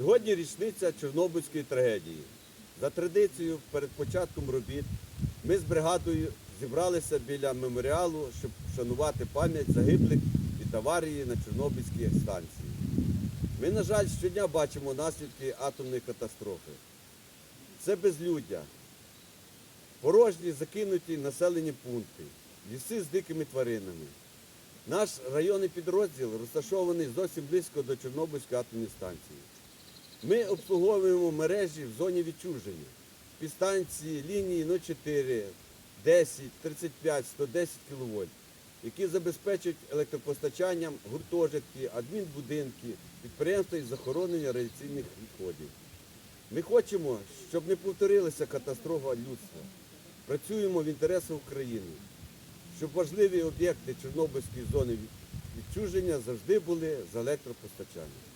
Сьогодні річниця Чорнобильської трагедії. За традицією, перед початком робіт ми з бригадою зібралися біля меморіалу, щоб вшанувати пам'ять загиблих від аварії на Чорнобильській станції. Ми, на жаль, щодня бачимо наслідки атомної катастрофи. Це безлюддя, порожні закинуті населені пункти, ліси з дикими тваринами. Наш районний підрозділ розташований зовсім близько до Чорнобильської атомної станції. Ми обслуговуємо мережі в зоні відчуження. Підстанції лінії 04, 10, 35, 110 кВт, які забезпечують електропостачанням гуртожитки, адмінбудинки, підприємства із захоронення радіаційних відходів. Ми хочемо, щоб не повторилася катастрофа людства. Працюємо в інтересах України, щоб важливі об'єкти Чорнобильської зони відчуження завжди були з електропостачанням.